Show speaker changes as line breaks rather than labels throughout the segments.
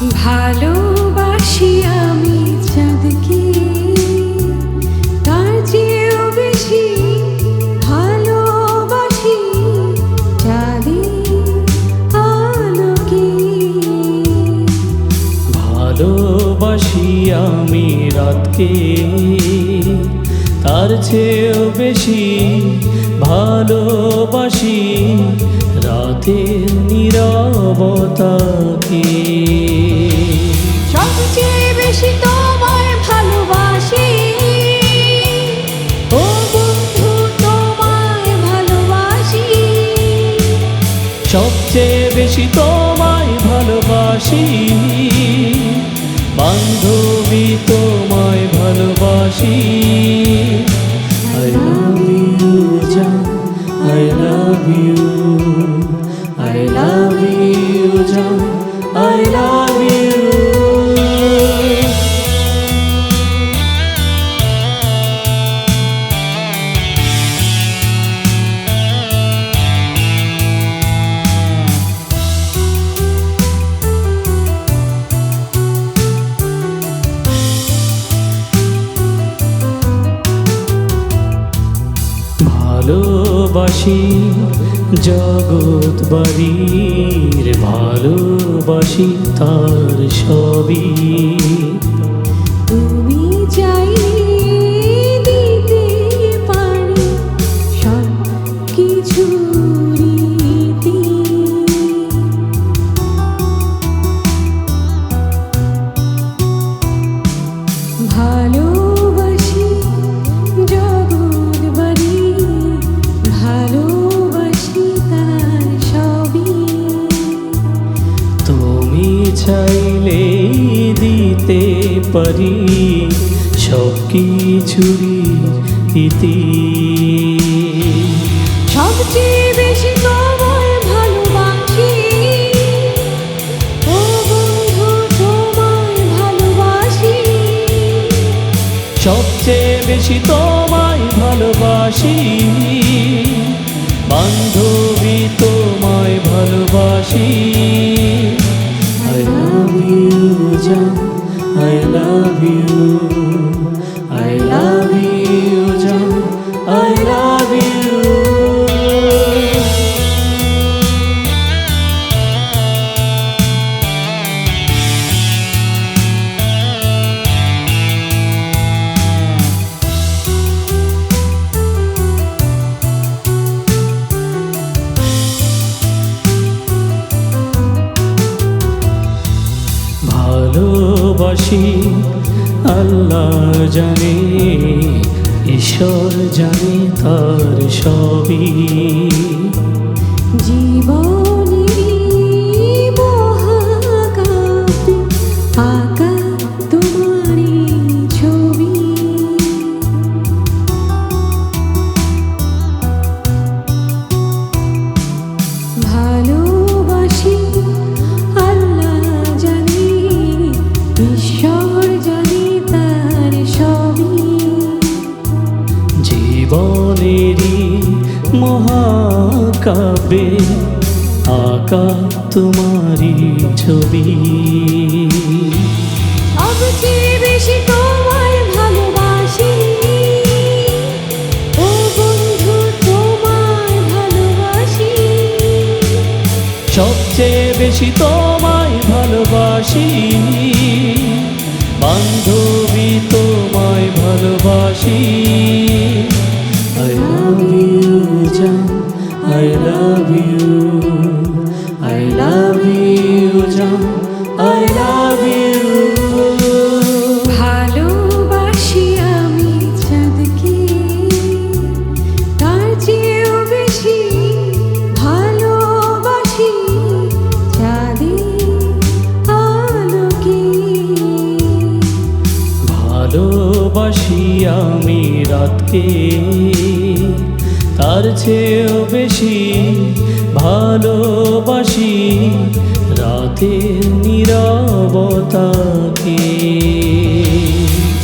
ভালোবাসি আমি চাঁদকে। তার চেয়েও বেশি ভালোবাসি চাঁদে আলোকে। ভালোবাসি আমি রাতকে। চেয়েও বেশি ভালোবাসি রাতের নীরবতাকে
সবচেয়ে বেশি তোমায় ভালোবাসি। ও বন্ধু তোমায় ভালোবাসি।
সবচেয়ে বেশি তোমায় ভালোবাসি বান্ধবী তোমায় ভালোবাসি। আই লাভ ইউ জান I love you I love you জান আই লাভ ভালোবাসি জগৎ বাড়ির ভালোবাসি তার সবই।
চাইলে দিতে পারি। সব
কিছুরই ইতি
সবচেয়ে বেশি তোমায় ভালোবাসি। ও বন্ধু তোমায় ভালোবাসি।
সবচেয়ে বেশি তোমায় ভালোবাসি। বান্ধবী তোমায় ভালোবাসি। লাভ ইউ জান I love you I love you জান ভালোবাসি আল্লাহ জানে ঈশ্বর জানে তার সবই।
জীবন আঁকা
জীবনেরই মহাকাব্যে আঁকা তোমারই ছবি।
সবচেয়ে বেশি তোমায় ভালোবাসি? ও বন্ধু তোমায় ভালোবাসি।
সবচেয়ে বেশি তোমায় I love you I love you জান আই লাভ
ভালোবাসি আমি চাঁদকে। তার চেয়েও বেশি ভালোবাসি চাঁদের আলোকে।
ভালোবাসি আমি রাতকে। তার চেয়েও বেশি ভালোবাসি রাতের নীরবতাকে।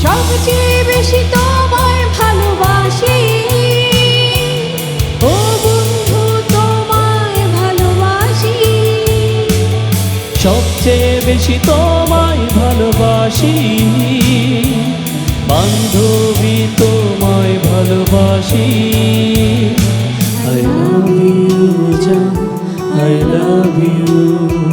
সবচেয়ে বেশি তোমায় ভালোবাসি। ও বন্ধু তোমায় ভালোবাসি।
সবচেয়ে বেশি তোমায় ভালোবাসি তোমায় Kashi I love you, John, I love you.